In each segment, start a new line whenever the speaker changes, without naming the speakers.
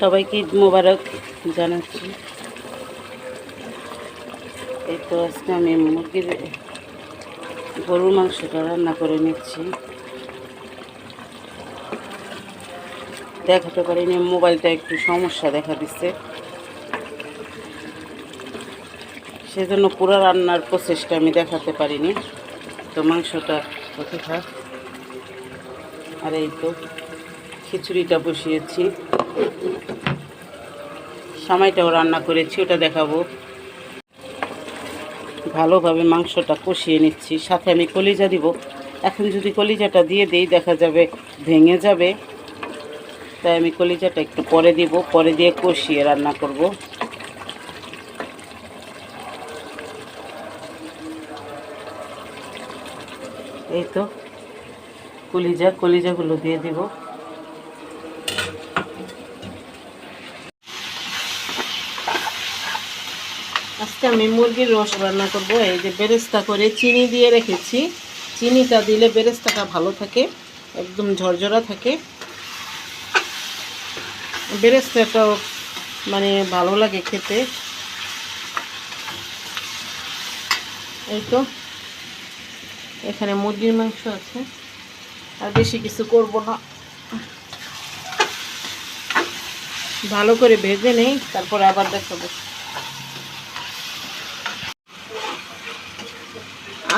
সবাইকে মোবারক জানাচ্ছি। এই তো আজকে আমি মুরগির গরুর মাংসটা রান্না করে নিচ্ছি। দেখাতে পারিনি, মোবাইলটা একটু সমস্যা দেখা দিচ্ছে। সেজন্য পুরো রান্নার প্রসেসটা আমি দেখাতে পারিনি। তো মাংসটা কোথায় আর এই তো খিচুড়িটা বসিয়েছি। সামাইটাও রান্না করেছি, ওটা দেখাবো। ভালোভাবে মাংসটা কষিয়ে নিচ্ছি, সাথে আমি কলিজা দিব। এখন যদি কলিজাটা দিয়ে দিই, দেখা যাবে ভেঙে যাবে। তাই আমি কলিজাটা একটু পরে দিব, পরে দিয়ে কষিয়ে রান্না করব। এই তো, কলিজা, কলিজাগুলো দিয়ে দিব। আজকে আমি মুরগির রস রান্না করব। এই যে বেরেস্তা করে চিনি দিয়ে রেখেছি। চিনিটা দিলে বেরেস্তাটা ভালো থাকে, একদম ঝরঝরা থাকে। বেরেস্তাটাও মানে ভালো লাগে খেতে। এই তো, এখানে মুরগির মাংস আছে। আর বেশি কিছু করব না। ভালো করে ভেজে নেই, তারপরে আবার দেখাবো।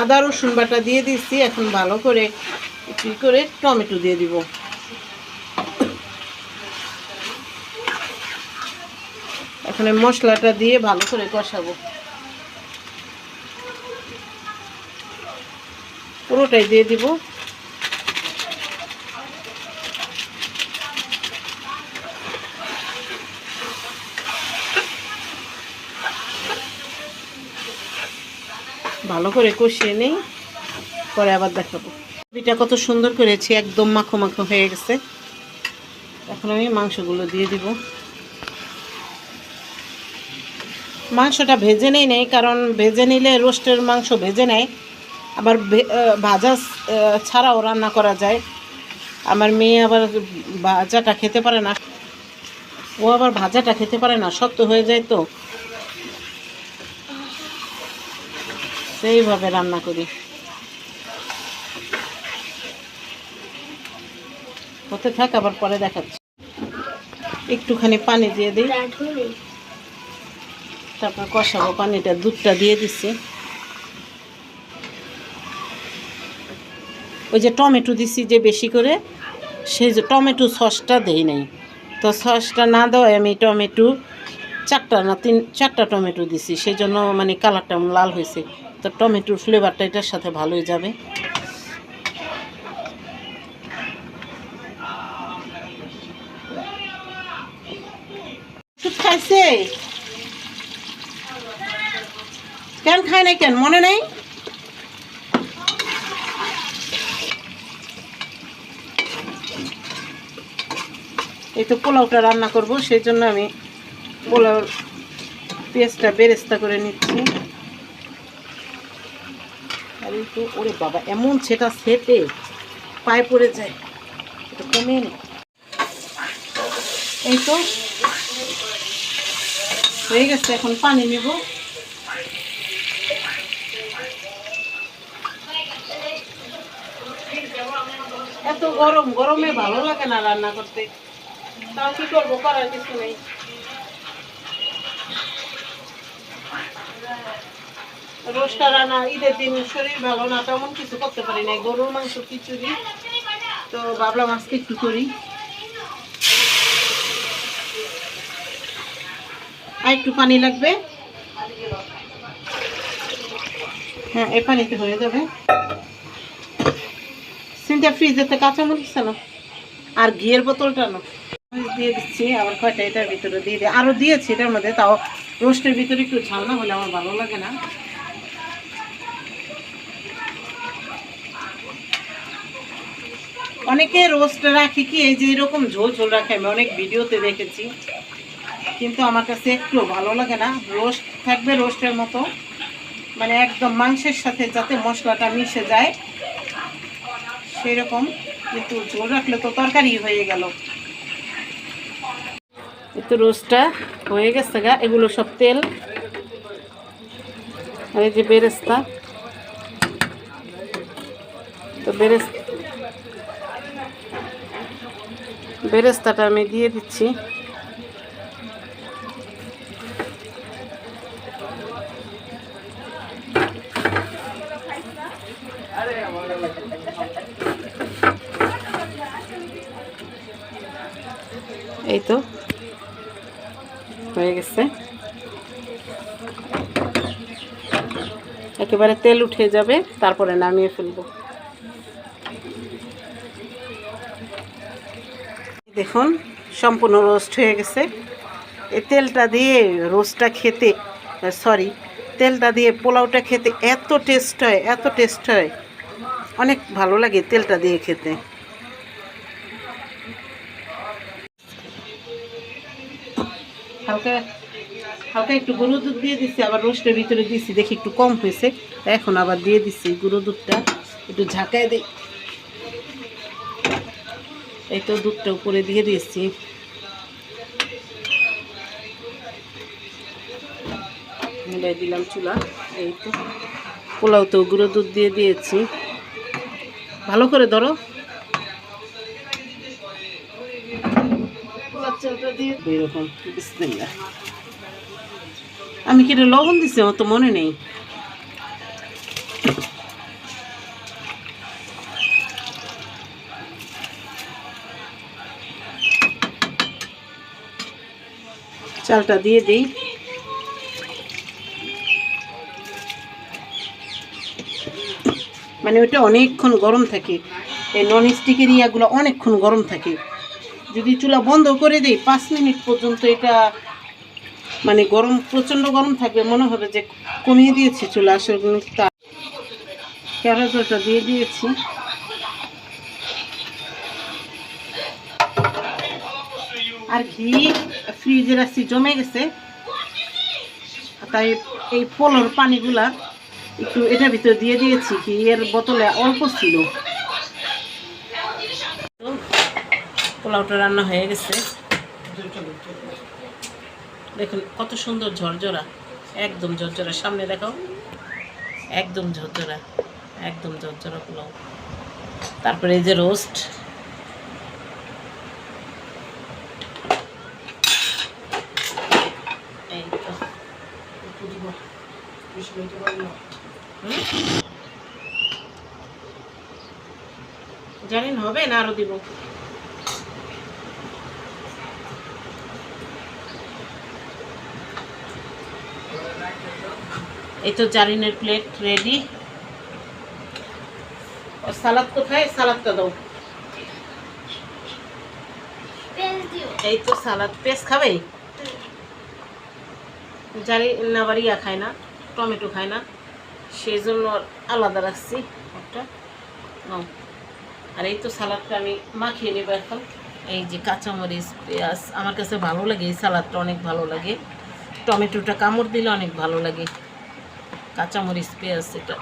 আদা, রসুন বাটা দিয়ে দিচ্ছি। এখন ভালো করে কি করে টমেটো দিয়ে দিব। এখন মশলাটা দিয়ে ভালো করে কষাবো। পুরোটাই দিয়ে দিব। ভালো করে কষিয়ে নেই, পরে আবার দেখাবো। এটা কত সুন্দর করেছি, একদম মাখো মাখো হয়ে গেছে। এখন আমি মাংসগুলো দিয়ে দিব। মাংসটা ভেজে নেই নেই, কারণ ভেজে নিলে রোস্টের মাংস ভেজে নেয়। আবার ভাজা ছাড়াও রান্না করা যায়। আমার মেয়ে আবার ভাজাটা খেতে পারে না। ও আবার ভাজাটা খেতে পারে না, শক্ত হয়ে যায় তো। সেইভাবে রান্না করি। হতে থাক, আবার পরে দেখাচ্ছি। একটুখানি পানি দিয়ে দিই। তারপর কষাবো পানিটা, দুধটা দিয়ে দিচ্ছি। ওই যে টমেটো দিছি যে বেশি করে, সেই যে টমেটো সসটা দেই নাই। তো সসটা না দেওয়ায় আমি টমেটো চারটা না তিন, চারটা টমেটো দিছি। সেই জন্য মানে কালারটা লাল হয়েছে। তো টমেটোর ফ্লেভারটা এটার সাথে ভালোই যাবে। কেন খায় নাই কেন? মনে নেই? এই তো পোলাওটা রান্না করব, সেই জন্য আমি পোলাও পেঁয়াজটা বেরেস্তা করে নিচ্ছি। তো ওরে বাবা, এমন সেটা সেটে পায়ে পড়ে যায়। এটা কমিয়ে নি এই তো, হয়ে গেছে, এখন পানি নেব। এত গরম, গরমে ভালো লাগে না রান্না করতে। তাও কি করব, করার কিছু নেই। রোজটা রান্না, ঈদের দিন শরীর ভালো না, তেমন কিছু করতে পারি না গরুর মাংস খিচুড়ি, তো ভাবলাম আজকে একটু করি। আর একটু পানি লাগবে? হ্যাঁ এই পানিতে হয়ে যাবে। সিনটা ফ্রিজেতে কাঁচামরিচ না আর ঘিয়ের বোতলটা না দিয়ে দিচ্ছি, আবার কয়টা এটার ভিতরে দিয়ে দিই। আরও দিয়েছি এটার মধ্যে, তাও রোস্টের ভিতরে একটু ঝাল না হলে আমার ভালো লাগে না। অনেকে রোস্ট রাখি কি, এই যে এরকম ঝোল ঝোল রাখে, আমি অনেক ভিডিওতে দেখেছি। কিন্তু আমার কাছে একটু ভালো লাগে না। রোস্ট থাকবে রোস্টের মতো। মানে একদম মাংসের সাথে যাতে মশলাটা মিশে যায় সেই রকম কিন্তু ঝোল রাখলে তো তরকারি হয়ে গেল। তো রোস্টটা হয়ে গেছে গা। এগুলো সব তেল। আর এই যে বেরেস্তা। তো বেরেস বেরেস্তাটা আমি দিয়ে দিচ্ছি। এই তো, হয়ে গেছে। একেবারে তেল উঠে যাবে, তারপরে নামিয়ে ফেলব। দেখুন, সম্পূর্ণ রোস্ট হয়ে গেছে। এই তেলটা দিয়ে রোস্টটা খেতে সরি তেলটা দিয়ে পোলাওটা খেতে এত টেস্ট হয়, এত টেস্ট হয়। অনেক ভালো লাগে তেলটা দিয়ে খেতে। হালকা হালকা একটু গরুর দুধ দিয়ে দিচ্ছি আবার রোস্টের ভিতরে দিচ্ছি দেখি একটু কম হয়েছে। এখন আবার দিয়ে দিচ্ছি গরুর দুধটা, একটু ঝাঁকায় দিই। এই তো দুধটা উপরে দিয়ে দিয়েছি। মিলাই দিলাম চুলা, এই তো। পোলাও তো গুঁড়ো দুধ দিয়ে দিয়েছি। ভালো করে ধরো। এরকম আমি কি লবণ দিছি? আমার তো মনে নেই। চালটা দিয়ে দিই। মানে ওইটা অনেকক্ষণ গরম থাকে। এই নন স্টিকের ইয়াগুলো অনেকক্ষণ গরম থাকে। যদি চুলা বন্ধ করে দিই, পাঁচ মিনিট পর্যন্ত এটা মানে গরম, প্রচণ্ড গরম থাকবে, মনে হবে যে কমিয়ে দিয়েছি চুলা। আসলে তা ক্যারাজটা দিয়ে দিয়েছি। আর ঘি ফ্রিজে রাখছি জমে গেছে। তাই এই পোলোর পানিগুলা একটু এটার ভিতরে দিয়ে দিয়েছি, কি এর বোতলে অল্প ছিল। পোলাওটা রান্না হয়ে গেছে। দেখুন, কত সুন্দর ঝরঝরা। একদম ঝরঝরা। সামনে দেখাও। একদম ঝরঝরা। একদম ঝরঝরা পোলাও। তারপরে এই যে রোস্ট এই তো হুম? জানেন হবে না আরও দিব? এই তো জারিনের প্লেট রেডি সালাদ কোথায়? সালাদটা দাও। এই তো সালাদ। পেস্ট খাবে? জারি না বাড়িয়া খায় না। টমেটো খায় না। সেই জন্য আলাদা রাখছি একটা। নাও। আর এই তো সালাদটা আমি মাখিয়ে নেব এখন। এই যে কাঁচামরিচ, পেঁয়াজ, আমার কাছে ভালো লাগে এই সালাদটা, অনেক ভালো লাগে। টমেটোটা কামড় দিলে অনেক ভালো লাগে। কাঁচামরিচ, পেঁয়াজ, এটা।